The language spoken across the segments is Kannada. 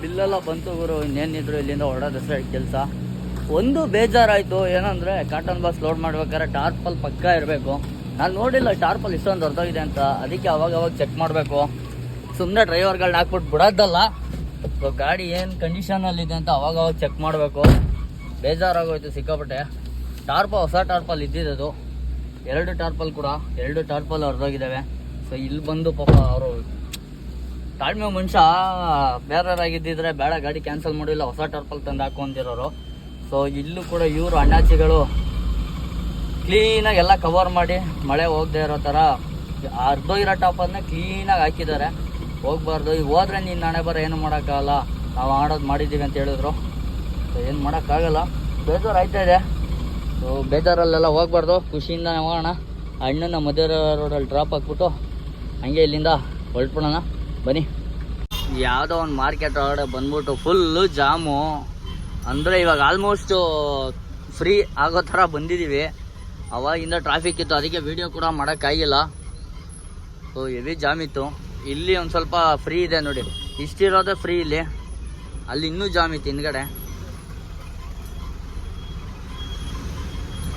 ಬಿಲ್ಲೆಲ್ಲ ಬಂತು ಗುರು. ಇನ್ನೇನಿದ್ರು ಇಲ್ಲಿಂದ ಹೊರಡೋದಷ್ಟೇ ಕೆಲಸ. ಒಂದು ಬೇಜಾರಾಯಿತು. ಏನಂದರೆ ಕಾಟನ್ ಬಾಕ್ಸ್ ಲೋಡ್ ಮಾಡ್ಬೇಕಾದ್ರೆ ಟಾರ್ಪಲ್ ಪಕ್ಕ ಇರಬೇಕು. ನಾನು ನೋಡಿಲ್ಲ ಟಾರ್ಪಲ್ ಇಷ್ಟೊಂದು ಹೊರದೋಗಿದೆ ಅಂತ. ಅದಕ್ಕೆ ಅವಾಗ ಚೆಕ್ ಮಾಡಬೇಕು. ಸುಮ್ಮನೆ ಡ್ರೈವರ್ಗಳನ್ನ ಹಾಕ್ಬಿಟ್ಟು ಬಿಡೋದಲ್ಲ. ಸೊ ಗಾಡಿ ಏನು ಕಂಡೀಷನಲ್ಲಿದೆ ಅಂತ ಅವಾಗ ಚೆಕ್ ಮಾಡಬೇಕು. ಬೇಜಾರಾಗೋಯ್ತು ಸಿಕ್ಕಾಪಟ್ಟೆ. ಟಾರ್ಪ, ಹೊಸ ಟಾರ್ಪಲ್ ಇದ್ದಿದ್ದು ಎರಡು ಟಾರ್ಪಲ್ ಕೂಡ. ಎರಡು ಟಾರ್ಪಲ್ ಹೊರದೋಗಿದ್ದಾವೆ ಸೊ ಇಲ್ಲಿ ಬಂದು ಪಾಪ ಅವರು ತಾಳ್ಮೆ ಮನುಷ್ಯ ಬೇರೆಯವರಾಗಿದ್ದಿದ್ರೆ ಬೇಡ, ಗಾಡಿ ಕ್ಯಾನ್ಸಲ್ ಮಾಡಿಲ್ಲ ಹೊಸ ಟರ್ಪಲ್ ತಂದು ಹಾಕೊಂತಿರೋರು ಸೊ ಇಲ್ಲೂ ಕೂಡ ಇವರು, ಅಣ್ಣಾಚಿಗಳು ಕ್ಲೀನಾಗಿ ಎಲ್ಲ ಕವರ್ ಮಾಡಿ, ಮಳೆ ಹೋಗದೆ ಇರೋ ಥರ ಅರ್ಧೋಗಿರೋ ಟಾಪನ್ನ ಕ್ಲೀನಾಗಿ ಹಾಕಿದ್ದಾರೆ. ಹೋಗ್ಬಾರ್ದು. ಈಗ ಹೋದ್ರೆ ನೀನು ನಾಳೆ ಬರೋ ಏನು ಮಾಡೋಕ್ಕಾಗಲ್ಲ. ನಾವು ಆಡೋದು ಮಾಡಿದ್ದೀವಿ ಅಂತ ಹೇಳಿದ್ರು. ಸೊ ಏನು ಮಾಡೋಕ್ಕಾಗಲ್ಲ. ಬೇಜಾರು ಆಯ್ತಾ ಇದೆ. ಸೊ ಬೇಜಾರಲ್ಲೆಲ್ಲ ಹೋಗ್ಬಾರ್ದು. ಖುಷಿಯಿಂದ ಹೋಗೋಣ. ಅಣ್ಣನ ಮಧ್ಯ ರೋಡಲ್ಲಿ ಡ್ರಾಪ್ ಹಾಕ್ಬಿಟ್ಟು, ಹಂಗೆ ಇಲ್ಲಿಂದ ಹೊರಟ್ಬಿಡೋಣ. ಬನ್ನಿ. ಯಾವುದೋ ಒಂದು ಮಾರ್ಕೆಟ್ ಒಳಗಡೆ ಬಂದ್ಬಿಟ್ಟು ಫುಲ್ಲು ಜಾಮು. ಅಂದರೆ ಇವಾಗ ಆಲ್ಮೋಸ್ಟು ಫ್ರೀ ಆಗೋ ಥರ ಬಂದಿದ್ದೀವಿ ಅವಾಗಿಂದ ಟ್ರಾಫಿಕ್ ಇತ್ತು, ಅದಕ್ಕೆ ವೀಡಿಯೋ ಕೂಡ ಮಾಡೋಕ್ಕಾಗಿಲ್ಲ. ಸೊ ಎವಿ ಜಾಮ್ ಇತ್ತು. ಇಲ್ಲಿ ಒಂದು ಸ್ವಲ್ಪ ಫ್ರೀ ಇದೆ ನೋಡಿ. ಇಷ್ಟಿರೋದೇ ಫ್ರೀ ಇಲ್ಲಿ. ಅಲ್ಲಿ ಇನ್ನೂ ಜಾಮ್ ಇತ್ತು ಹಿಂದ್ಗಡೆ.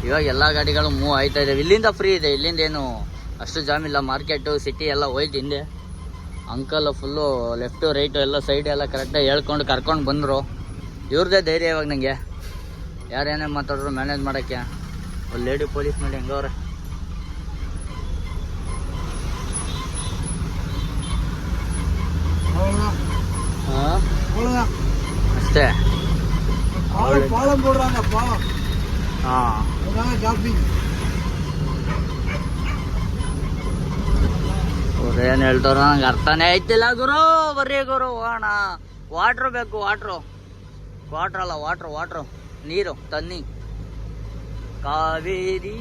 ಇವಾಗ ಎಲ್ಲ ಗಾಡಿಗಳು ಮೂವ್ ಆಯ್ತಾ ಇದಾವೆ ಇಲ್ಲಿಂದ ಫ್ರೀ ಇದೆ. ಇಲ್ಲಿಂದ ಏನು ಅಷ್ಟು ಜಾಮ್ ಇಲ್ಲ. ಮಾರ್ಕೆಟು ಸಿಟಿ ಎಲ್ಲ ಹೋಯ್ತು ಹಿಂದೆ. ಅಂಕಲ್ ಫುಲ್ಲು ಲೆಫ್ಟ್ ರೈಟು ಎಲ್ಲ ಸೈಡ್ ಎಲ್ಲ ಕರೆಕ್ಟಾಗಿ ಹೇಳ್ಕೊಂಡು ಕರ್ಕೊಂಡು ಬಂದರು. ಇವ್ರದ್ದೇ ಧೈರ್ಯ ಇವಾಗ ನನಗೆ ಯಾರೇನೇ ಮಾತಾಡ್ರು ಮ್ಯಾನೇಜ್ ಮಾಡೋಕ್ಕೆ. ಒಂದು ಲೇಡಿ ಪೊಲೀಸ್ ನೋಡಿ ಹೆಂಗವ್ರೆ? ಅಷ್ಟೇ. ಹಾಂ. ಏನ್ ಏನು ಹೇಳ್ತಾರ ನಂಗೆ ಅರ್ಥನೇ ಆಯ್ತಿಲ್ಲ ಗುರು. ಬರ್ರಿ ಗುರು, ಹೋಗೋಣ. ವಾಟ್ರ್ ಬೇಕು ವಾಟ್ರು ವಾಟ್ರ್ ಅಲ್ಲ ವಾಟ್ರ್ ವಾಟ್ರು ನೀರು, ತನ್ನಿ. ಕಾವೇರಿ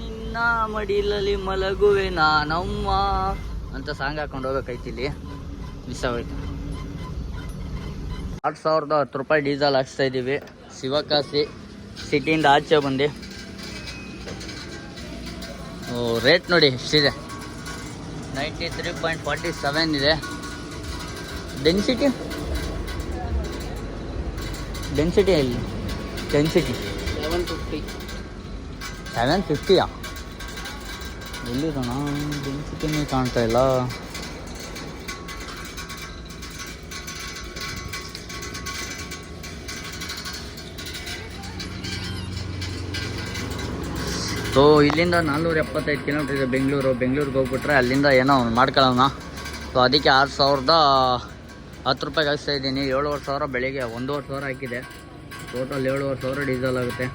ನಿನ್ನ ಮಡಿಲಲ್ಲಿ ಮಲಗುವೆ ನಾನಮ್ಮ ಅಂತ ಸಾಂಗ್ ಹಾಕೊಂಡು ಹೋಗ್ಬೇಕೈತಿಲ್ಲಿ ಮಿಸ್ ಆಗೋಯ್ತು. ಆರು ಸಾವಿರದ ಹತ್ತು ರೂಪಾಯಿ ಡೀಸೆಲ್ ಹಾಕ್ಸ್ತಾ ಇದ್ದೀವಿ ಶಿವಕಾಸಿ ಸಿಟಿಯಿಂದ ಆಚೆ ಬಂದು. ರೇಟ್ ನೋಡಿ, ಎಷ್ಟಿದೆ? Ninety three point forty seven ಇದೆ. ಡೆನ್ಸಿಟಿ ಡೆನ್ಸಿಟಿ ಎಲ್ಲಿ? Density seven fifty. ಸೆವೆನ್ ಫಿಫ್ಟಿಯಾ? ಎಲ್ಲಿ ಎಲ್ಲಿರೋಣ ಡೆನ್ಸಿಟಿನೇ ಕಾಣ್ತಾ ಇಲ್ಲ. ಸೊ ಇಲ್ಲಿಂದ ನಾನ್ನೂರ ಎಪ್ಪತ್ತೈದು ಕಿಲೋಮೀಟ್ರ್ ಇದೆ ಬೆಂಗಳೂರು. ಬೆಂಗಳೂರಿಗೆ ಹೋಗ್ಬಿಟ್ರೆ ಅಲ್ಲಿಂದ ಏನೋ ಮಾಡ್ಕೊಳ್ಳೋಣ. ಸೊ ಅದಕ್ಕೆ ಆರು ಸಾವಿರದ ಹತ್ತು ರೂಪಾಯಿಗೆ ಹಾಕ್ತಾ ಇದ್ದೀನಿ. ಏಳುವರೆ ಸಾವಿರ ಬೆಳಿಗ್ಗೆ ಒಂದೂವರೆ ಸಾವಿರ ಹಾಕಿದೆ. ಟೋಟಲ್ ಏಳುವರೆ ಸಾವಿರ ಡೀಸೆಲ್ ಆಗುತ್ತೆ.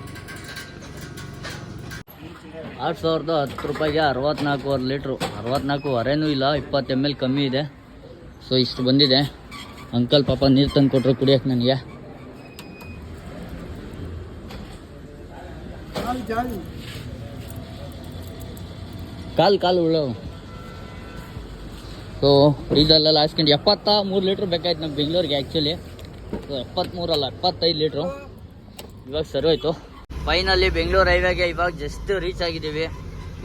ಆರು ಸಾವಿರದ ಹತ್ತು ರೂಪಾಯಿಗೆ ಅರವತ್ತ್ನಾಲ್ಕೂವರೆ ಲೀಟ್ರು ಅರವತ್ತ್ನಾಲ್ಕೂವರೆನೂ ಇಲ್ಲ, ಇಪ್ಪತ್ತು ಎಂ ಎಲ್ ಕಮ್ಮಿ ಇದೆ. ಸೊ ಇಷ್ಟು ಬಂದಿದೆ. ಅಂಕಲ್ ಪಾಪ ನೀರು ತಂದು ಕೊಟ್ಟರು ಕುಡಿಯೋಕ್ಕೆ ನನಗೆ. ಕಾಲು ಕಾಲು ಉಳ್ಳ. ಸೊ ಇದೆಲ್ಲ ಲಾಸ್ಕೊಂಡು ಎಪ್ಪತ್ತ ಮೂರು ಲೀಟ್ರ್ ಬೇಕಾಯ್ತು ನಮ್ಮ ಬೆಂಗಳೂರಿಗೆ ಆ್ಯಕ್ಚುಲಿ ಸೊ ಎಪ್ಪತ್ತ್ಮೂರಲ್ಲ ಎಪ್ಪತ್ತೈದು ಲೀಟ್ರು. ಇವಾಗ ಸರಿ ಹೋಯ್ತು. ಫೈನಲಿ ಬೆಂಗಳೂರು ಹೈವೇಗೆ ಇವಾಗ ಜಸ್ಟ್ ರೀಚ್ ಆಗಿದ್ದೀವಿ.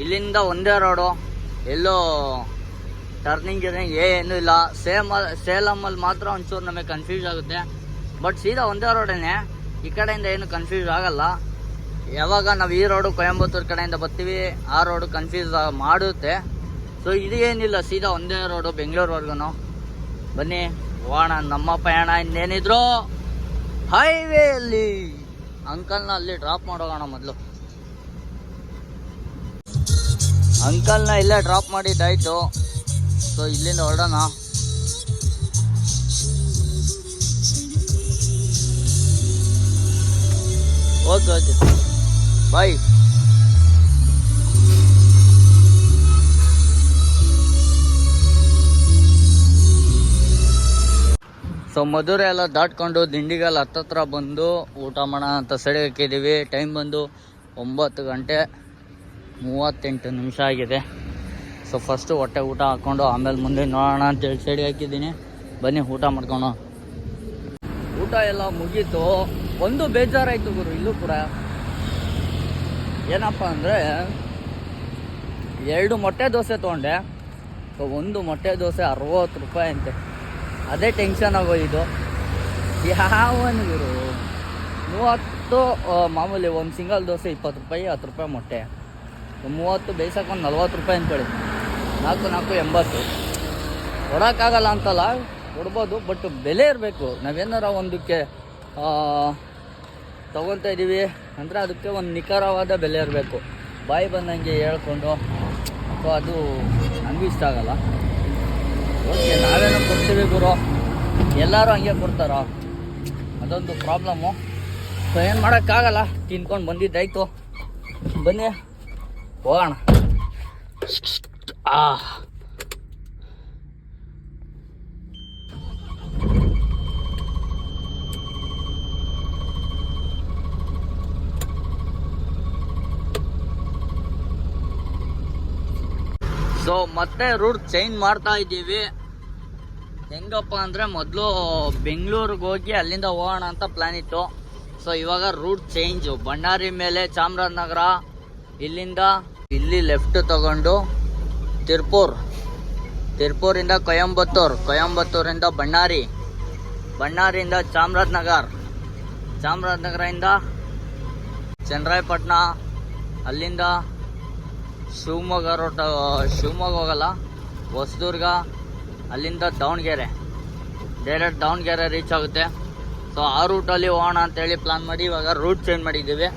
ಇಲ್ಲಿಂದ ಒಂದೇ ರೋಡು ಎಲ್ಲೋ ಟರ್ನಿಂಗ್ ಗಿರ್ನಿಂಗ್ ಏನೂ ಇಲ್ಲ. ಸೇಮ್ ಸೇಲಮ್ಮಲ್ಲಿ ಮಾತ್ರ ಒಂಚೂರು ನಮಗೆ ಕನ್ಫ್ಯೂಸ್ ಆಗುತ್ತೆ. ಬಟ್ ಸೀದಾ ಒಂದೇ ರೋಡೇನೆ ಈ ಕಡೆಯಿಂದ ಏನು ಕನ್ಫ್ಯೂಸ್ ಆಗಲ್ಲ. ಯಾವಾಗ ನಾವು ಈ ರೋಡು ಕೊಯಂಬತ್ತೂರು ಕಡೆಯಿಂದ ಬರ್ತೀವಿ, ಆ ರೋಡು ಕನ್ಫ್ಯೂಸ್ ಮಾಡುತ್ತೆ. ಸೊ ಇದೇನಿಲ್ಲ ಸೀದಾ ಒಂದೇ ರೋಡು ಬೆಂಗಳೂರುವರೆಗೂ ಬನ್ನಿ, ಹೋಗೋಣ. ನಮ್ಮ ಪಯಣ ಇನ್ನೇನಿದ್ರು ಹೈವೇಯಲ್ಲಿ ಅಂಕಲ್ನ ಅಲ್ಲಿ ಡ್ರಾಪ್ ಮಾಡೋಗೋಣ ಮೊದಲು. ಅಂಕಲ್ನ ಇಲ್ಲೇ ಡ್ರಾಪ್ ಮಾಡಿದ್ದಾಯ್ತು. ಸೊ ಇಲ್ಲಿಂದ ಹೊರಡೋಣ. Okay okay bye so Madurai ಎಲ್ಲ ದಾಟ್ಕೊಂಡು ದಿಂಡಿಗಲ್ ಹತ್ತತ್ರ ಬಂದು ಊಟ ಮಾಡೋಣ ಅಂತ ಸೈಡಿಗೆ ಹಾಕಿದ್ದೀವಿ. ಟೈಮ್ ಬಂದು ಒಂಬತ್ತು ಗಂಟೆ ಮೂವತ್ತೆಂಟು ನಿಮಿಷ ಆಗಿದೆ. ಸೊ ಫಸ್ಟು ಹೊಟ್ಟೆ ಊಟ ಹಾಕ್ಕೊಂಡು ಆಮೇಲೆ ಮುಂದೆ ನೋಡೋಣ ಅಂತೇಳಿ ಸೆಡಿ ಹಾಕಿದ್ದೀನಿ. ಬನ್ನಿ, ಊಟ ಮಾಡ್ಕೊಂಡು. ಊಟ ಎಲ್ಲ ಮುಗೀತು. ಒಂದು ಬೇಜಾರಾಯಿತು ಗುರು, ಇಲ್ಲೂ ಕೂಡ. ಏನಪ್ಪ ಅಂದರೆ ಎರಡು ಮೊಟ್ಟೆ ದೋಸೆ ತೊಗೊಂಡೆ. ಸೊ, ಒಂದು ಮೊಟ್ಟೆ ದೋಸೆ ಅರವತ್ತು ರೂಪಾಯಿ ಅಂತೆ. ಅದೇ ಟೆನ್ಷನ್ ಆಗೋಯಿತು ಯಾವನಿಗಿರು ಗುರು ಮೂವತ್ತು ಮಾಮೂಲಿ ಒಂದು ಸಿಂಗಲ್ ದೋಸೆ ಇಪ್ಪತ್ತು ರೂಪಾಯಿ, ಹತ್ತು ರೂಪಾಯಿ ಮೊಟ್ಟೆ. ಮೂವತ್ತು ಬೇಯಿಸೋಕೆ ಒಂದು ನಲ್ವತ್ತು ರೂಪಾಯಿ ಅಂದ್ಕೊಳ್ಳಿ ನಾಲ್ಕು ನಾಲ್ಕು, ಎಂಬತ್ತು. ಕೊಡೋಕ್ಕಾಗಲ್ಲ ಅಂತಲ್ಲ, ಕೊಡ್ಬೋದು, ಬಟ್ ಬೆಲೆ ಇರಬೇಕು. ನಾವೇನಾರ ಒಂದಕ್ಕೆ ತೊಗೊತಾ ಇದ್ದೀವಿ ಅಂದರೆ ಅದಕ್ಕೆ ಒಂದು ನಿಖರವಾದ ಬೆಲೆ ಇರಬೇಕು. ಬಾಯಿ ಬಂದಂಗೆ ಹೇಳ್ಕೊಂಡು ಸೊ ಅದು ನನಗೂ ಇಷ್ಟ ಆಗಲ್ಲ. ಓಕೆ ನಾವೇನೋ ಕೊಡ್ತೀವಿ ಗುರು? ಎಲ್ಲರೂ ಹಂಗೆ ಕೊಡ್ತಾರೋ? ಅದೊಂದು ಪ್ರಾಬ್ಲಮ್ಮು ಸೊ ಏನು ಮಾಡೋಕ್ಕಾಗಲ್ಲ? ತಿನ್ಕೊಂಡು ಬಂದಿದ್ದಾಯ್ತು. ಬನ್ನಿ, ಹೋಗೋಣ. ಆ. ಸೊ ಮತ್ತೆ ರೂಟ್ ಚೇಂಜ್ ಮಾಡ್ತಾ ಇದ್ದೀವಿ. ಹೆಂಗಪ್ಪ ಅಂದರೆ ಮೊದಲು ಬೆಂಗಳೂರಿಗೆ ಹೋಗಿ ಅಲ್ಲಿಂದ ಹೋಗೋಣ ಅಂತ ಪ್ಲ್ಯಾನ್ ಇತ್ತು. ಸೊ ಇವಾಗ ರೂಟ್ ಚೇಂಜು ಬಳ್ಳಾರಿ ಮೇಲೆ ಚಾಮರಾಜನಗರ, ಇಲ್ಲಿಂದ ಇಲ್ಲಿ ಲೆಫ್ಟ್ ತಗೊಂಡು ತಿರ್ಪೂರ್. ತಿರ್ಪೂರಿಂದ ಕೊಯಂಬತ್ತೂರ್. ಕೊಯಂಬತ್ತೂರಿಂದ ಬಳ್ಳಾರಿ ಬಳ್ಳಾರಿಯಿಂದ ಚಾಮರಾಜನಗರ. ಚಾಮರಾಜನಗರದಿಂದ ಚನ್ನರಾಯಪಟ್ಟಣ, ಅಲ್ಲಿಂದ ಶಿವಮೊಗ್ಗ ರೋಟ ಶಿವಮೊಗ್ಗ ಹೋಗಲ್ಲ, ಹೊಸದುರ್ಗ, ಅಲ್ಲಿಂದ ದಾವಣಗೆರೆ. ಡೈರೆಕ್ಟ್ ದಾವಣಗೆರೆ ರೀಚ್ ಆಗುತ್ತೆ. ಸೊ ಆ ರೂಟಲ್ಲಿ ಹೋಗೋಣ ಅಂತೇಳಿ ಪ್ಲಾನ್ ಮಾಡಿ, ಇವಾಗ ರೂಟ್ ಚೇಂಜ್ ಮಾಡಿದ್ದೀವಿ.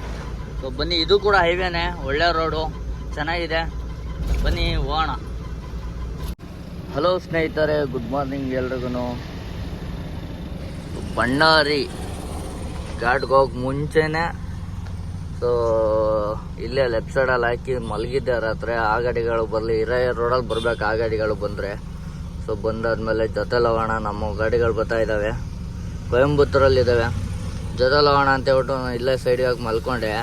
ಸೊ ಬನ್ನಿ, ಇದು ಕೂಡ ಹೈವೇನೆ ಒಳ್ಳೆ ರೋಡು ಚೆನ್ನಾಗಿದೆ. ಬನ್ನಿ, ಹೋಗೋಣ. ಹಲೋ ಸ್ನೇಹಿತರೆ ಗುಡ್ ಮಾರ್ನಿಂಗ್ ಎಲ್ರಿಗೂ ಬಣ್ಣಾರಿ ಘಾಟ್ಗೆ ಹೋಗಿ ಮುಂಚೆನೇ ಸೊ ಇಲ್ಲೇ ಲೆಫ್ಟ್ ಸೈಡಲ್ಲಿ ಹಾಕಿ ಮಲಗಿದ್ದೆ ರಾತ್ರಿ. ಆ ಗಾಡಿಗಳು ಬರಲಿ, ಇರೋ ರೋಡಲ್ಲಿ ಬರ್ಬೇಕು, ಆ ಗಾಡಿಗಳು ಬಂದರೆ. ಸೊ ಬಂದಾದಮೇಲೆ ಜೊತೆಲಿ ಹೋಗೋಣ ನಮ್ಮ ಗಾಡಿಗಳು ಬರ್ತಾ ಇದ್ದಾವೆ ಕೊಯಂಬತ್ತೂರಲ್ಲಿದ್ದಾವೆ ಜೊತೆಲಿ ಹೋಗೋಣ ಅಂತ ಹೇಳ್ಬಿಟ್ಟು ಇಲ್ಲೇ ಸೈಡಿಗೆ ಹಾಕಿ ಮಲ್ಕೊಂಡೆ.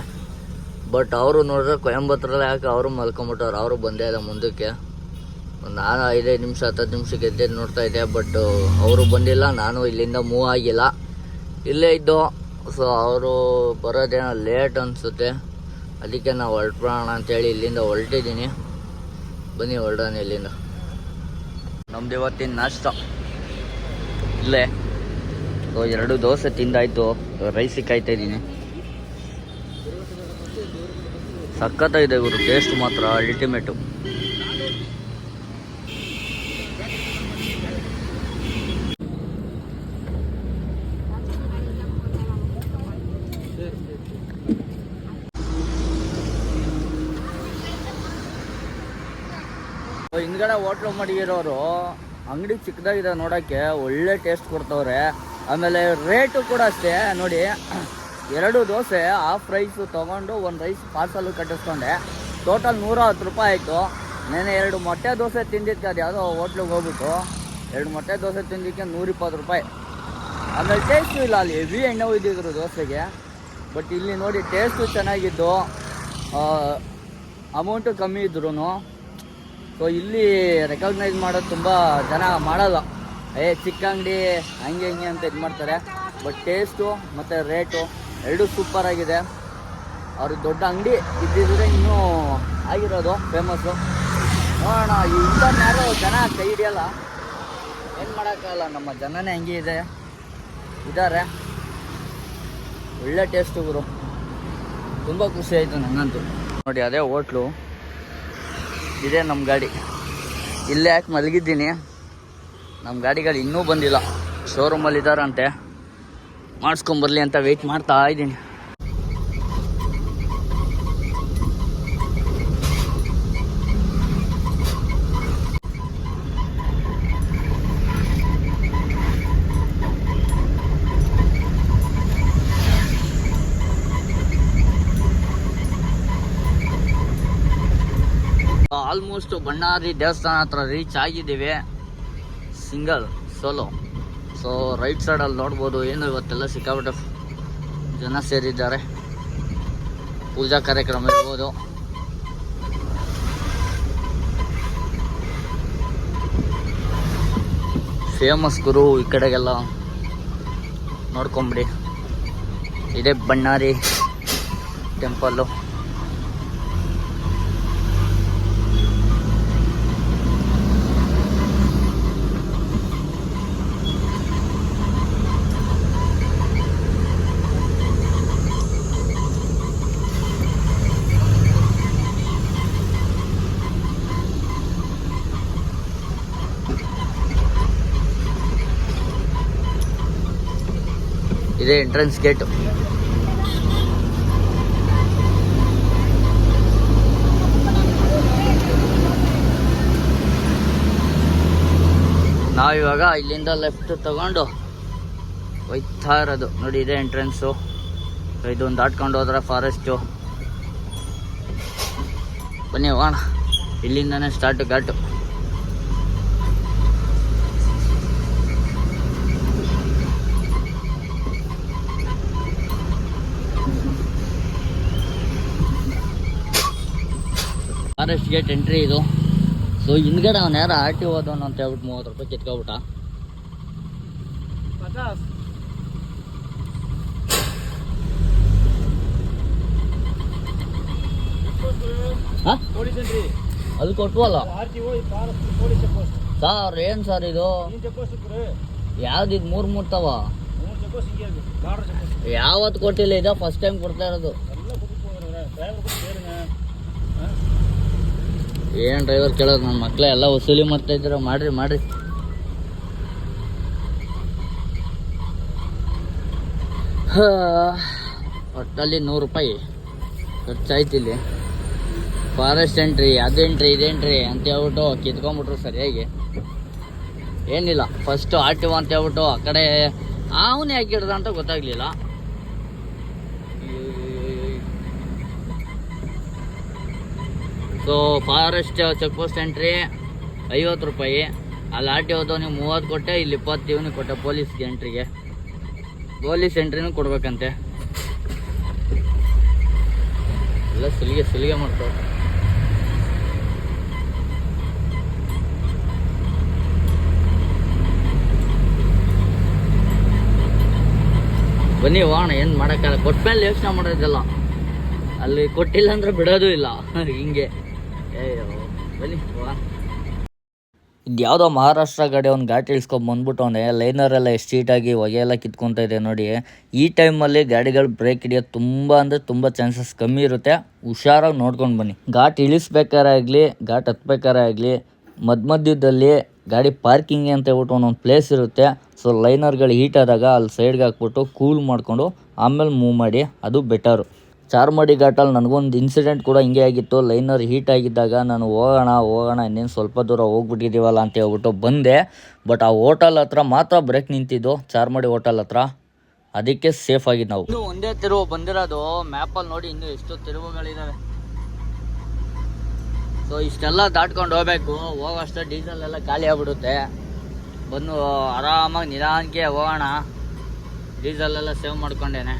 ಬಟ್ ಅವರು ನೋಡಿದ್ರೆ ಕೊಯಂಬತ್ತೂರಲ್ಲಿ ಹಾಕಿ ಅವರು ಮಲ್ಕೊಂಬಿಟ್ಟವ್ರು. ಅವರು ಬಂದೇ ಇಲ್ಲ ಮುಂದಕ್ಕೆ. ನಾನು ಐದೈದು ನಿಮಿಷ ಹತ್ತು ನಿಮಿಷಕ್ಕೆ ಎದ್ದೇ ನೋಡ್ತಾ ಇದ್ದೆ. ಬಟ್ ಅವರು ಬಂದಿಲ್ಲ, ನಾನು ಇಲ್ಲಿಂದ ಮೂವ್ ಆಗಿಲ್ಲ. ಇಲ್ಲೇ ಇದ್ದು ಸೊ, ಅವರು ಬರೋದೇನೋ ಲೇಟ್ ಅನಿಸುತ್ತೆ. ಅದಕ್ಕೆ ನಾವು ಹೊರಟ್ಬಿಡೋಣ ಅಂತೇಳಿ ಇಲ್ಲಿಂದ ಹೊರಟಿದ್ದೀನಿ ಬನ್ನಿ ಹೊರಡೋಣ ಇಲ್ಲಿಂದ. ನಮ್ದು ಇವತ್ತಿನ ನಾಷ್ಟ. ಇಲ್ಲೇ. ಸೊ ಎರಡು ದೋಸೆ ತಿಂದಾಯ್ತು. ರೈಸಿಗೆ ಕಾಯ್ತಾ ಇದ್ದೀನಿ ಸಖತ್ತಾಗಿದೆ ಗುರು ಟೇಸ್ಟ್ ಮಾತ್ರ ಅಲ್ಟಿಮೇಟು ಹಿಂದ್ಗಡೆ ಹೋಟ್ಲು ಮಡಗಿರೋರು ಅಂಗಡಿ ಚಿಕ್ಕದಾಗಿದೆ ನೋಡೋಕ್ಕೆ, ಒಳ್ಳೆ ಟೇಸ್ಟ್ ಕೊಡ್ತವ್ರೆ. ಆಮೇಲೆ ರೇಟು ಕೂಡ ಅಷ್ಟೇ, ನೋಡಿ, ಎರಡು ದೋಸೆ ಹಾಫ್ ರೈಸು ತೊಗೊಂಡು ಒಂದು ರೈಸ್ ಪಾರ್ಸಲ್ಲು ಕಟ್ಟಿಸ್ಕೊಂಡೆ. ಟೋಟಲ್ ನೂರ ಹತ್ತು ರೂಪಾಯಿ ಆಯಿತು. ನೆನೆ ಎರಡು ಮೊಟ್ಟೆ ದೋಸೆ ತಿಂದಿದ್ದೆ ಅದು ಯಾವುದೋ ಹೋಟ್ಲಿಗೆ ಹೋಗ್ಬಿಟ್ಟು, ಎರಡು ಮೊಟ್ಟೆ ದೋಸೆ ತಿಂದಿದ್ದಕ್ಕೆ ನೂರಿಪ್ಪತ್ತು ರೂಪಾಯಿ. ಆಮೇಲೆ ಟೇಸ್ಟು ಇಲ್ಲ ಅಲ್ಲಿ ಹೆವಿ ಎಣ್ಣೆ ಒಯ್ದಿದ್ರು ದೋಸೆಗೆ. ಬಟ್ ಇಲ್ಲಿ ನೋಡಿ ಟೇಸ್ಟು ಚೆನ್ನಾಗಿದ್ದು ಅಮೌಂಟು ಕಮ್ಮಿ ಇದ್ರೂ ಸೊ ಇಲ್ಲಿ ರೆಕಗ್ನೈಸ್ ಮಾಡೋದು ತುಂಬ ಜನ ಮಾಡಲ್ಲ. ಏ, ಚಿಕ್ಕ ಅಂಗಡಿ, ಹಂಗೆ ಹಿಂಗೆ ಅಂತ ಇದು ಮಾಡ್ತಾರೆ. ಬಟ್ ಟೇಸ್ಟು ಮತ್ತು ರೇಟು ಎರಡೂ ಸೂಪರ್ ಆಗಿದೆ. ಅವ್ರಿಗೆ ದೊಡ್ಡ ಅಂಗಡಿ ಇದ್ದಿದ್ರೆ ಇನ್ನೂ ಆಗಿರೋದು ಫೇಮಸ್ಸು ನೋಡೋಣ, ಈ ಇಂಥವ್ರನ್ನ ಜನ ಕೈ ಹಿಡಿಯಲ್ಲ. ಏನು ಮಾಡೋಕ್ಕಾಗಲ್ಲ, ನಮ್ಮ ಜನನೇ ಹಂಗೆ ಇದೆ. ಇದ್ದಾರೆ. ಒಳ್ಳೆ ಟೇಸ್ಟು ಗುರು. ತುಂಬ ಖುಷಿ ಆಯಿತು ನನ್ನಂತೂ ನೋಡಿ, ಅದೇ ಹೋಟ್ಲು. ಇದೇ ನಮ್ಮ ಗಾಡಿ. ಇಲ್ಲೇ ಯಾಕೆ ಮಲಗಿದ್ದೀನಿ? ನಮ್ಮ ಗಾಡಿಗಳು ಇನ್ನೂ ಬಂದಿಲ್ಲ. ಶೋರೂಮಲ್ಲಿ ಇದ್ದಾರಂತೆ ಮಾಡಿಸ್ಕೊಂಬರ್ಲಿ ಅಂತ ವೆಯ್ಟ್ ಮಾಡ್ತಾ ಇದ್ದೀನಿ. ಆಲ್ಮೋಸ್ಟ್ ಬಣ್ಣಾರಿ ದೇವಸ್ಥಾನ ಹತ್ರ ರೀಚ್ ಆಗಿದ್ದೀವಿ. Single, solo. ಸೊ ರೈಟ್ ಸೈಡಲ್ಲಿ ನೋಡ್ಬೋದು, ಏನು ಇವತ್ತೆಲ್ಲ ಸಿಕ್ಕಾಬಿಟ್ಟು ಜನ ಸೇರಿದ್ದಾರೆ. ಪೂಜಾ ಕಾರ್ಯಕ್ರಮ ಇರ್ಬೋದು. ಫೇಮಸ್ ಗುರು ಈ ಕಡೆಗೆಲ್ಲ ನೋಡ್ಕೊಂಬಿಡಿ. ಇದೇ ಬಣ್ಣಾರಿ ಟೆಂಪಲ್ಲು ಇದೇ ಎಂಟ್ರೆನ್ಸ್ ಗೇಟು ನಾವಿವಾಗ ಇಲ್ಲಿಂದ ಲೆಫ್ಟ್ ತಗೊಂಡು ಒಯ್ತಾ ಇರೋದು. ನೋಡಿ, ಇದೇ ಎಂಟ್ರೆನ್ಸು ಇದೊಂದು ದಾಟ್ಕೊಂಡು ಹೋದ್ರೆ ಫಾರೆಸ್ಟು ಬನ್ನಿ, ಹೋಗೋಣ. ಇಲ್ಲಿಂದನೇ start ghat forest gate entry ಇದು. ಸೊ ಹಿಂದ್ಗಡೆ ಅವ್ನು ಯಾರು ಆರ್ ಟಿ ಹೋದವನು ಅಂತ ಹೇಳ್ಬಿಟ್ಟು ಮೂವತ್ತು ರೂಪಾಯಿ ಕಿತ್ಕೊಬಿಟ್ಟ ಅದು ಪೋಸ್ಟ್ ಸರ್ ಏನು ಸರ್ ಇದು? ಯಾವ್ದು ಇದು ಮೂರು ಮೂರು ತವ ಯಾವತ್ತು ಕೊಟ್ಟಿಲ್ಲ ಇದ? ಫಸ್ಟ್ ಟೈಮ್ ಕೊಡ್ತಾ ಇರೋದು ಎಲ್ಲ ಕೊಟ್ಟಿರ್ತಾರೆ ಡ್ರೈವರ್ ಕೊಟ್ಟು ಸೇರಿನ ಏನು ಡ್ರೈವರ್ ಕೇಳೋದು? ನನ್ನ ಮಕ್ಕಳೇ ಎಲ್ಲ ವಸೂಲಿ ಮಾಡ್ತಾ ಇದ್ದೀರ? ಮಾಡ್ರಿ ಮಾಡ್ರಿ. ಒಟ್ಟಲ್ಲಿ ನೂರು ರೂಪಾಯಿ ಖರ್ಚಾಯ್ತು ಇಲ್ಲಿ. ಫಾರೆಸ್ಟ್ ಎಂಟ್ರಿ ಅದೇನ್ರಿ ಎಂಟ್ರಿ ಇದು ಅಂತ ಹೇಳ್ಬಿಟ್ಟು ಕಿತ್ಕೊಂಡ್ಬಿಟ್ರು ಸರಿಯಾಗಿ. ಏನಿಲ್ಲ ಫಸ್ಟು ಆರ್ ಅಂತ ಹೇಳ್ಬಿಟ್ಟು ಆ ಕಡೆ ಅವನು ಯಾಕೆ ಅಂತ ಗೊತ್ತಾಗ್ಲಿಲ್ಲ. So forest check post entry ಐವತ್ತು ರೂಪಾಯಿ. ಅಲ್ಲಿ ಆರ್ ಟಿ ನೀವು ಮೂವತ್ತು ಕೊಟ್ಟೆ, ಇಲ್ಲಿ ಇಪ್ಪತ್ತು ಇವನಿಗೆ ಕೊಟ್ಟೆ ಪೊಲೀಸ್ಗೆ ಎಂಟ್ರಿಗೆ ಪೊಲೀಸ್ ಎಂಟ್ರಿನೂ ಕೊಡ್ಬೇಕಂತೆ. ಎಲ್ಲ ಸುಲಿಗೆ ಸುಲಿಗೆ ಮಾಡ್ತಾವೆ ಬನ್ನಿ, ಹೋಗೋಣ, ಏನು ಮಾಡೋಕ್ಕಲ್ಲ ಕೊಟ್ಮೇಲೆ ಯೋಚನೆ ಮಾಡೋದಿಲ್ಲ. ಅಲ್ಲಿ ಕೊಟ್ಟಿಲ್ಲ ಅಂದ್ರೆ ಬಿಡೋದು ಇಲ್ಲ. ಹಿಂಗೆ. ಇದು ಯಾವುದೋ ಮಹಾರಾಷ್ಟ್ರ ಗಾಡಿ ಒಂದು ಗಾಡಿ ಇಳಿಸ್ಕೊಂಡು ಬಂದ್ಬಿಟ್ಟವನೆ ಲೈನರೆಲ್ಲ ಎಷ್ಟು ಸೀಟಾಗಿ ಹೊಗೆ ಎಲ್ಲ ಕಿತ್ಕೊತಾ ಇದೆ ನೋಡಿ. ಈ ಟೈಮಲ್ಲಿ ಗಾಡಿಗಳು ಬ್ರೇಕ್ ಹಿಡಿಯೋದು ತುಂಬ ಅಂದರೆ ತುಂಬ ಚಾನ್ಸಸ್ ಕಮ್ಮಿ ಇರುತ್ತೆ. ಹುಷಾರಾಗಿ ನೋಡ್ಕೊಂಡು ಬನ್ನಿ. ಘಾಟ್ ಇಳಿಸ್ಬೇಕಾರೆ ಆಗಲಿ, ಘಾಟ್ ಹತ್ಬೇಕಾರೆ ಆಗಲಿ ಮಧ್ಯ ಮಧ್ಯದಲ್ಲಿ ಗಾಡಿ ಪಾರ್ಕಿಂಗ್ ಅಂತ ಹೇಳ್ಬಿಟ್ಟು ಒಂದೊಂದು ಪ್ಲೇಸ್ ಇರುತ್ತೆ. ಸೊ ಲೈನರ್ಗಳು ಹೀಟ್ ಆದಾಗ ಅಲ್ಲಿ ಸೈಡ್ಗೆ ಹಾಕ್ಬಿಟ್ಟು ಕೂಲ್ ಮಾಡಿಕೊಂಡು ಆಮೇಲೆ ಮೂವ್ ಮಾಡಿ, ಅದು ಬೆಟರು ಚಾರ್ಮಾಡಿ ಘಾಟಲ್ಲಿ ನನಗೊಂದು ಇನ್ಸಿಡೆಂಟ್ ಕೂಡ ಹಿಂಗೆ ಆಗಿತ್ತು. ಲೈನರ್ ಹೀಟ್ ಆಗಿದ್ದಾಗ ನಾನು ಹೋಗೋಣ ಹೋಗೋಣ, ಇನ್ನೇನು ಸ್ವಲ್ಪ ದೂರ ಹೋಗ್ಬಿಟ್ಟಿದ್ದೀವಲ್ಲ ಅಂತ ಹೇಳ್ಬಿಟ್ಟು ಬಂದೆ. ಬಟ್ ಆ ಹೋಟೆಲ್ ಹತ್ರ ಮಾತ್ರ ಬ್ರೇಕ್ ನಿಂತಿದ್ದು, ಚಾರ್ಮಾಡಿ ಹೋಟೆಲ್ ಹತ್ರ. ಅದಕ್ಕೆ ಸೇಫ್ ಆಗಿ ನಾವು. ಒಂದೇ ತಿರುವು ಬಂದಿರೋದು ಮ್ಯಾಪಲ್ಲಿ ನೋಡಿ ಇನ್ನೂ ಎಷ್ಟು ತಿರುವುಗಳಿದ್ದಾವೆ ಸೊ ಇಷ್ಟೆಲ್ಲ ದಾಟ್ಕೊಂಡು ಹೋಗ್ಬೇಕು. ಹೋಗೋಷ್ಟು ಡೀಸೆಲ್ ಎಲ್ಲ ಖಾಲಿ ಆಗ್ಬಿಡುತ್ತೆ. ಬಂದು ಆರಾಮಾಗಿ ನಿಧಾನಕ್ಕೆ ಹೋಗೋಣ. ಡೀಸೆಲ್ ಎಲ್ಲ ಸೇವ್ ಮಾಡ್ಕೊಂಡೇನೆ.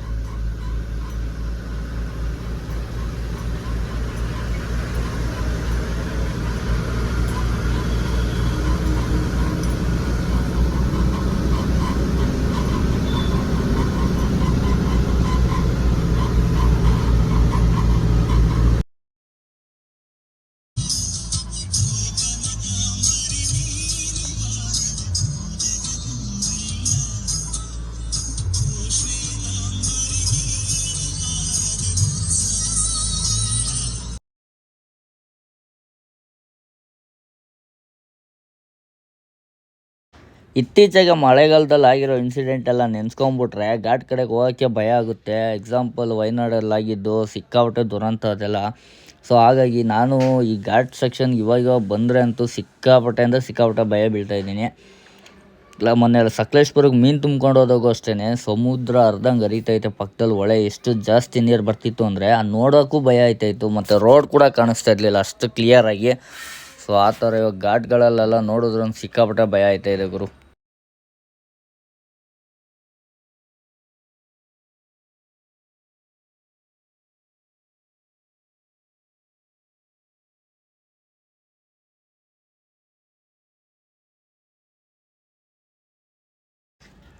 ಇತ್ತೀಚೆಗೆ ಮಳೆಗಾಲದಲ್ಲಿ ಆಗಿರೋ ಇನ್ಸಿಡೆಂಟ್ ಎಲ್ಲ ನೆನೆಸ್ಕೊಂಬಿಟ್ರೆ ಘಾಟ್ ಕಡೆಗೆ ಹೋಗೋಕ್ಕೆ ಭಯ ಆಗುತ್ತೆ. ಎಕ್ಸಾಂಪಲ್ ವಯನಾಡಲ್ಲಿ ಆಗಿದ್ದು ಸಿಕ್ಕಾಪಟ್ಟೆ ದುರಂತ ಅದೆಲ್ಲ. ಸೊ ಹಾಗಾಗಿ ನಾನು ಈ ಘಾಟ್ ಸೆಕ್ಷನ್ ಇವಾಗ ಇವಾಗ ಬಂದರೆ ಅಂತೂ ಸಿಕ್ಕಾಪಟ್ಟೆ ಅಂದರೆ ಸಿಕ್ಕಾಪಟ್ಟೆ ಭಯ ಬೀಳ್ತಾ ಇದ್ದೀನಿ. ಇಲ್ಲ, ಮೊನ್ನೆ ಸಕಲೇಶ್ಪುರಕ್ಕೆ ಮೀನು ತುಂಬ್ಕೊಂಡು ಹೋದಾಗೂ ಅಷ್ಟೇ ಸಮುದ್ರ ಅರ್ಧಂಗೆ ಹರಿತೈತೆ ಪಕ್ಕದಲ್ಲಿ ಹೊಳೆ ಎಷ್ಟು ಜಾಸ್ತಿ ನೀರು ಬರ್ತಿತ್ತು ಅಂದರೆ ಅದು ನೋಡೋಕ್ಕೂ ಭಯ ಆಯ್ತಾಯಿತ್ತು ಮತ್ತು ರೋಡ್ ಕೂಡ ಕಾಣಿಸ್ತಾ ಇರಲಿಲ್ಲ, ಅಷ್ಟು ಕ್ಲಿಯರಾಗಿ ಸೊ ಆ ಥರ ಇವಾಗ ಘಾಟ್ಗಳಲ್ಲೆಲ್ಲ ನೋಡಿದ್ರೆ ಒಂದು ಸಿಕ್ಕಾಪಟ್ಟೆ ಭಯ ಆಯ್ತಾ ಇದೆ ಗುರು.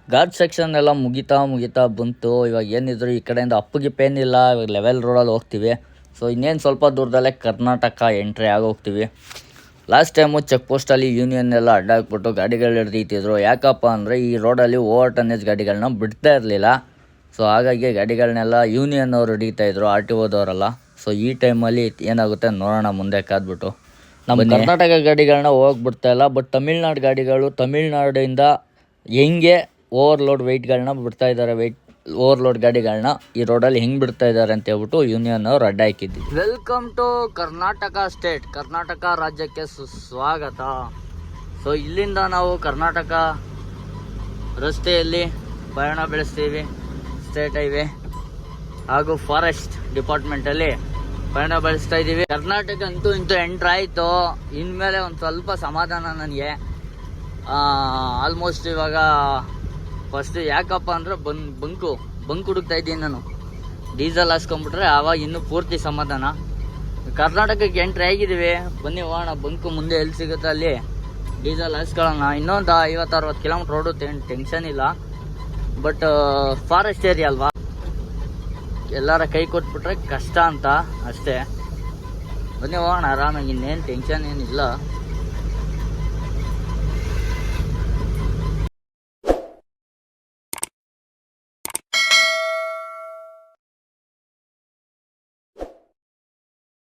ಘಾಟ್ ಸೆಕ್ಷನ್ ಎಲ್ಲ ಮುಗಿತಾ ಮುಗಿತಾ ಬಂತು. ಇವಾಗ ಏನಿದ್ರು ಈ ಕಡೆಯಿಂದ ಅಪ್ಪಗಿಪ್ಪ ಏನಿಲ್ಲ ಇವಾಗ ಲೆವೆಲ್ ರೋಡಲ್ಲಿ ಹೋಗ್ತೀವಿ. ಸೊ ಇನ್ನೇನು ಸ್ವಲ್ಪ ದೂರದಲ್ಲೇ ಕರ್ನಾಟಕ ಎಂಟ್ರಿ ಆಗೋಗ್ತೀವಿ. ಲಾಸ್ಟ್ ಟೈಮು ಚೆಕ್ ಪೋಸ್ಟಲ್ಲಿ ಯೂನಿಯನ್ ಎಲ್ಲ ಅಡ್ಡ ಹಾಕ್ಬಿಟ್ಟು ಗಾಡಿಗಳು ಹಿಡ್ದಿತ್ತಿದ್ರು ಯಾಕಪ್ಪ ಅಂದರೆ ಈ ರೋಡಲ್ಲಿ ಓವರ್ ಟನ್ನೇಜ್ ಗಾಡಿಗಳನ್ನ ಬಿಡ್ತಾ ಇರಲಿಲ್ಲ. ಸೊ ಹಾಗಾಗಿ ಗಾಡಿಗಳನ್ನೆಲ್ಲ ಯೂನಿಯನ್ ಅವರು ಹಿಡಿತಾ ಇದ್ರು ಆರ್ ಟಿ ಓದವರೆಲ್ಲ ಸೊ ಈ ಟೈಮಲ್ಲಿ ಏನಾಗುತ್ತೆ ನೋಡೋಣ ಮುಂದೆ ಕಾದ್ಬಿಟ್ಟು. ನಮ್ಮ ಕರ್ನಾಟಕ ಗಾಡಿಗಳನ್ನ ಹೋಗಕ್ಕೆ ಬಿಡ್ತಾ ಇಲ್ಲ ಬಟ್ ತಮಿಳ್ನಾಡು ಗಾಡಿಗಳು ತಮಿಳ್ನಾಡಿಂದ ಹೆಂಗೆ ಓವರ್ಲೋಡ್ ವೆಯ್ಟ್ಗಳನ್ನ ಬಿಡ್ತಾ ಇದ್ದಾರೆ ವೆಯ್ಟ್ ಓವರ್ಲೋಡ್ ಗಾಡಿಗಳನ್ನ ಈ ರೋಡಲ್ಲಿ ಹೆಂಗ್ ಬಿಡ್ತಾ ಇದ್ದಾರೆ ಅಂತ ಹೇಳ್ಬಿಟ್ಟು ಯೂನಿಯನ್ ಅವ್ರು ಅಡ್ಡ ಹಾಕಿದ್ವಿ. Welcome to Karnataka state Karnataka ರಾಜ್ಯಕ್ಕೆ ಸುಸ್ವಾಗತ. ಸೊ ಇಲ್ಲಿಂದ ನಾವು ಕರ್ನಾಟಕ ರಸ್ತೆಯಲ್ಲಿ ಪಯಣ ಬೆಳೆಸ್ತೀವಿ ಸ್ಟೇಟ್ ಹೈವೇ ಹಾಗೂ ಫಾರೆಸ್ಟ್ ಡಿಪಾರ್ಟ್ಮೆಂಟಲ್ಲಿ ಪಯಣ ಬೆಳೆಸ್ತಾ ಇದ್ದೀವಿ. ಕರ್ನಾಟಕ ಅಂತೂ ಇಂತೂ ಎಂಟ್ರ್ ಆಯಿತು. ಇನ್ಮೇಲೆ ಒಂದು ಸ್ವಲ್ಪ ಸಮಾಧಾನ ನನಗೆ. ಆಲ್ಮೋಸ್ಟ್ ಇವಾಗ ಫಸ್ಟ್ ಯಾಕಪ್ಪ ಅಂದ್ರೆ ಬನ್ ಬಂಕು, ಬಂಕ್ ಹುಡುಕ್ತಾ ಇದ್ದೀನಿ ನಾನು. ಡೀಸೆಲ್ ಹಾಸ್ಕೊಂಡ್ಬಿಟ್ರೆ ಆವಾಗ ಇನ್ನೂ ಪೂರ್ತಿ ಸಮಾಧಾನ. ಕರ್ನಾಟಕಕ್ಕೆ ಎಂಟ್ರಿ ಆಗಿದ್ದೀವಿ ಬನ್ನಿ ಹೋಗೋಣ, ಬಂಕು ಮುಂದೆ ಎಲ್ಲಿ ಸಿಗುತ್ತೆ ಅಲ್ಲಿ. ಡೀಸೆಲ್ ಹಾಸ್ಕೊಳ್ಳೋಣ. ಇನ್ನೊಂದು ಐವತ್ತು ಅರವತ್ತು ಕಿಲೋಮೀಟ್ರ್ ಓಡುತ್ತೆ ಏನು ಟೆನ್ಷನ್ ಇಲ್ಲ ಬಟ್ ಫಾರೆಸ್ಟ್ ಏರಿಯಾ ಅಲ್ವಾ? ಎಲ್ಲರ ಕೈ ಕೊಟ್ಬಿಟ್ರೆ ಕಷ್ಟ ಅಂತ ಅಷ್ಟೇ. ಬನ್ನಿ ಹೋಗೋಣ, ಆರಾಮಾಗಿ. ಇನ್ನೇನು ಟೆನ್ಷನ್ ಏನಿಲ್ಲ.